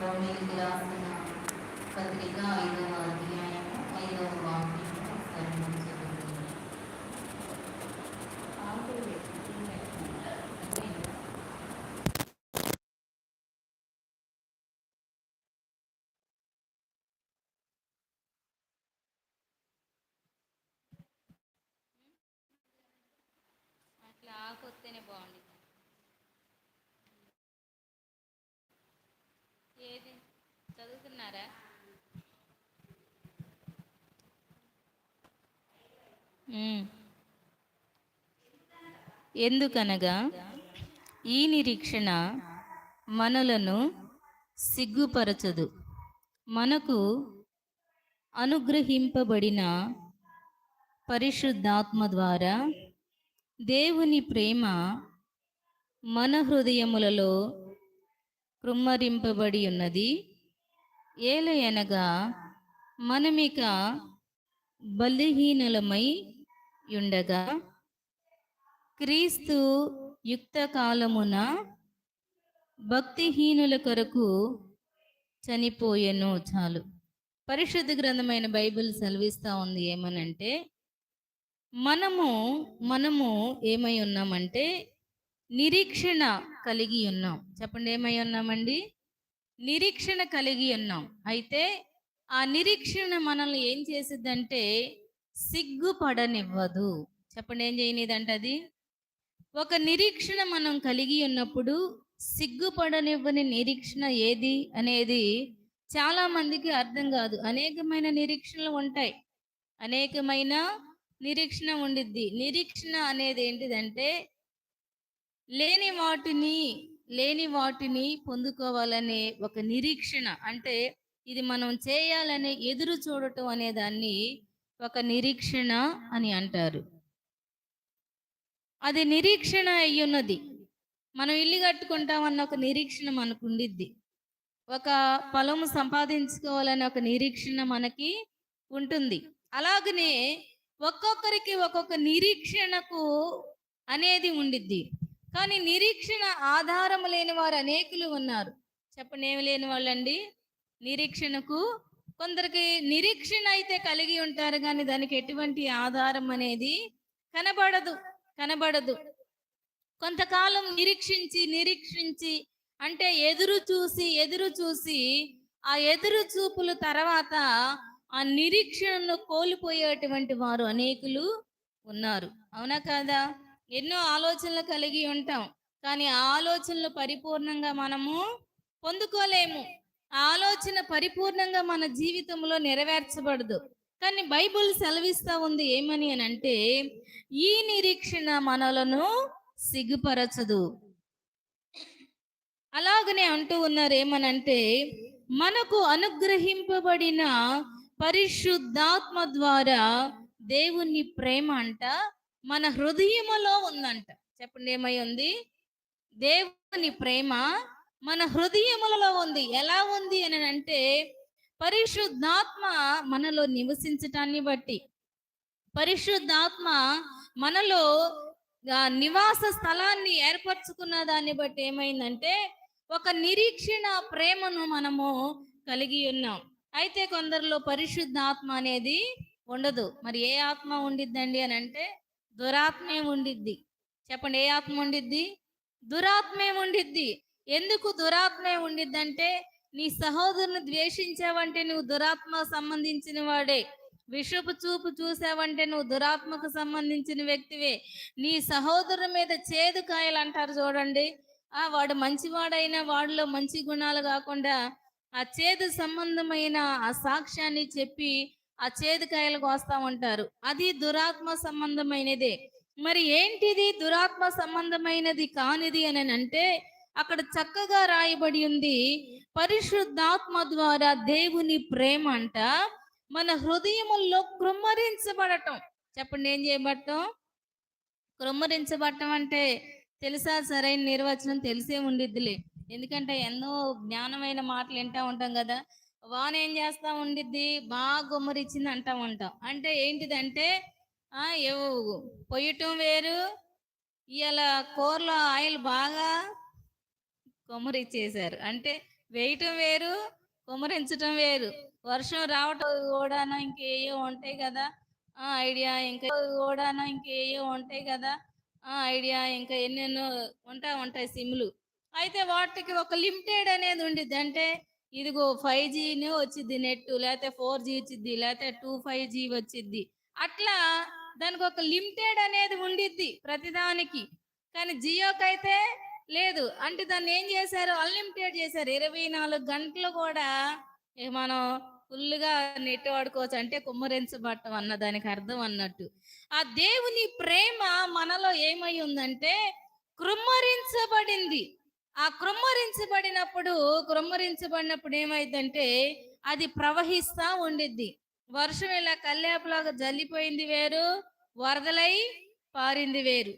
రోమిలికి రాసిన పత్రిక ఐదవ అధ్యాయము ఐదవ వాక్యం అట్లా బాగుంది ఏది చదువుతున్నారా? ఎందుకనగా ఈ నిరీక్షణ మనలను సిగ్గుపరచదు. మనకు అనుగ్రహింపబడిన పరిశుద్ధాత్మ ద్వారా దేవుని ప్రేమ మన హృదయములలో కృమ్మరింపబడి ఉన్నది. ఏలయనగా మనమిక బలిహీనులమై ఉండగా క్రీస్తు యుక్త కాలమున భక్తిహీనుల కొరకు చనిపోయెను చాలు. పరిశుద్ధ గ్రంథమైన బైబిల్ సెలవిస్తూ ఉంది ఏమనంటే మనము మనము ఏమై ఉన్నామంటే నిరీక్షణ కలిగి ఉన్నాం. చెప్పండి ఏమై ఉన్నామండి? నిరీక్షణ కలిగి ఉన్నాం. అయితే ఆ నిరీక్షణ మనల్ని ఏం చేసిద్దంటే సిగ్గుపడనివ్వదు. చెప్పండి ఏం చేయనిదంట అది? ఒక నిరీక్షణ మనం కలిగి ఉన్నప్పుడు సిగ్గుపడనివ్వని నిరీక్షణ ఏది అనేది చాలా మందికి అర్థం కాదు. అనేకమైన నిరీక్షణలు ఉంటాయి. అనేకమైన నిరీక్షణ ఉండిద్ది. నిరీక్షణ అనేది ఏంటిదంటే లేని వాటిని లేని వాటిని పొందుకోవాలనే ఒక నిరీక్షణ. అంటే ఇది మనం చేయాలనే ఎదురు చూడటం అనే దాన్ని ఒక నిరీక్షణ అని అంటారు. అది నిరీక్షణ అయ్యున్నది. మనం ఇల్లు కట్టుకుంటామన్న ఒక నిరీక్షణ మనకు ఉండిద్ది. ఒక పొలము సంపాదించుకోవాలనే ఒక నిరీక్షణ మనకి ఉంటుంది. అలాగనే ఒక్కొక్కరికి ఒక్కొక్క నిరీక్షణకు అనేది ఉండిద్ది. కానీ నిరీక్షణ ఆధారం లేని వారు అనేకులు ఉన్నారు. చెప్పండి ఏమి లేని వాళ్ళండి? నిరీక్షణకు కొందరికి నిరీక్షణ అయితే కలిగి ఉంటారు కానీ దానికి ఎటువంటి ఆధారం అనేది కనబడదు కనబడదు. కొంతకాలం నిరీక్షించి నిరీక్షించి అంటే ఎదురు చూసి ఎదురు చూసి ఆ ఎదురు చూపుల తర్వాత ఆ నిరీక్షణను కోల్పోయేటువంటి వారు అనేకులు ఉన్నారు. అవునా కాదా? ఎన్నో ఆలోచనలు కలిగి ఉంటాం. కానీ ఆలోచనలు పరిపూర్ణంగా మనము పొందుకోలేము. ఆలోచన పరిపూర్ణంగా మన జీవితంలో నెరవేర్చబడదు. కానీ బైబుల్ సెలవిస్తా ఉంది ఏమని అని అంటే ఈ నిరీక్షణ మనలను సిగ్గుపరచదు. అలాగనే అంటూ ఉన్నారు ఏమనంటే మనకు అనుగ్రహింపబడిన పరిశుద్ధాత్మ ద్వారా దేవుని ప్రేమ అంట మన హృదయములో ఉందంట. చెప్పండి ఏమై ఉంది దేవుని ప్రేమ మన హృదయములలో ఉంది. ఎలా ఉంది అని అంటే పరిశుద్ధాత్మ మనలో నివసించటాన్ని బట్టి. పరిశుద్ధాత్మ మనలో నివాస స్థలాన్ని ఏర్పరచుకున్న దాన్ని బట్టి ఏమైందంటే ఒక నిరీక్షణ ప్రేమను మనము కలిగి ఉన్నాం. అయితే కొందరిలో పరిశుద్ధాత్మ అనేది ఉండదు. మరి ఏ ఆత్మ ఉండిద్దండి అని అంటే దురాత్మే ఉండిద్ది. చెప్పండి ఏ ఆత్మ ఉండిద్ది? దురాత్మే ఉండిద్ది. ఎందుకు దురాత్మే ఉండిద్దంటే నీ సహోదరుని ద్వేషించావంటే నువ్వు దురాత్మ సంబంధించిన వాడే. విషపు చూపు చూసావంటే నువ్వు దురాత్మకు సంబంధించిన వ్యక్తివే. నీ సహోదరు మీద చేదు కాయలు అంటారు చూడండి. ఆ వాడు మంచివాడైనా వాడిలో మంచి గుణాలు కాకుండా ఆ చేదు సంబంధమైన ఆ సాక్ష్యాన్ని చెప్పి ఆ చేదు కాయలు కోస్తా ఉంటారు అది దురాత్మ సంబంధమైనదే. మరి ఏంటిది దురాత్మ సంబంధమైనది కానిది అని అంటే అక్కడ చక్కగా రాయబడి ఉంది పరిశుద్ధాత్మ ద్వారా దేవుని ప్రేమ అంట మన హృదయముల్లో కృమ్మరించబడటం. చెప్పండి ఏం చేయబడటం? కృమ్మరించబడటం అంటే తెలుసా? సరైన నిర్వచనం తెలిసే ఉండిద్దిలే. ఎందుకంటే ఎన్నో జ్ఞానమైన మాటలు వింటా ఉంటాం కదా. వాన ఏం చేస్తా ఉండిద్ది? బాగా గుమ్మరిచ్చింది అంటా ఉంటాం అంటే ఏంటిదంటే ఆ ఏవో పొయ్యటం వేరు ఇవాళ కూరలో ఆయిల్ బాగా కొమ్మరిచ్చేసారు అంటే వేయటం వేరు కొమ్మరించటం వేరు. వర్షం రావటం కూడా ఇంకేయో ఉంటాయి కదా. ఆ ఐడియా. ఇంకా కూడా ఇంకేయో ఉంటాయి కదా. ఆ ఐడియా. ఇంకా ఎన్నెన్నో ఉంటా ఉంటాయి సిమ్లు. అయితే వాటికి ఒక లిమిటెడ్ అనేది ఉండిద్ది. అంటే ఇదిగో ఫైవ్ జీనే వచ్చింది నెట్ లేకపోతే ఫోర్ జీ వచ్చింది లేకపోతే టూ ఫైవ్ జీ వచ్చింది అట్లా దానికి ఒక లిమిటెడ్ అనేది ఉండిద్ది ప్రతిదానికి. కానీ జియోకి అయితే లేదు. అంటే దాన్ని ఏం చేశారు? అన్లిమిటెడ్ చేశారు. ఇరవై నాలుగు గంటలు కూడా మనం ఫుల్గా నెట్ వాడుకోవచ్చు అంటే కుమ్మరించబట్టం అన్న దానికి అర్థం అన్నట్టు. ఆ దేవుని ప్రేమ మనలో ఏమై ఉందంటే కృమ్మరించబడింది. ఆ కృమ్మరించబడినప్పుడు కృమ్మరించబడినప్పుడు ఏమైందంటే అది ప్రవహిస్తా ఉండిద్ది. వర్షం ఇలా కల్లేపలాగా జల్లిపోయింది వేరు వరదలై పారింది వేరు.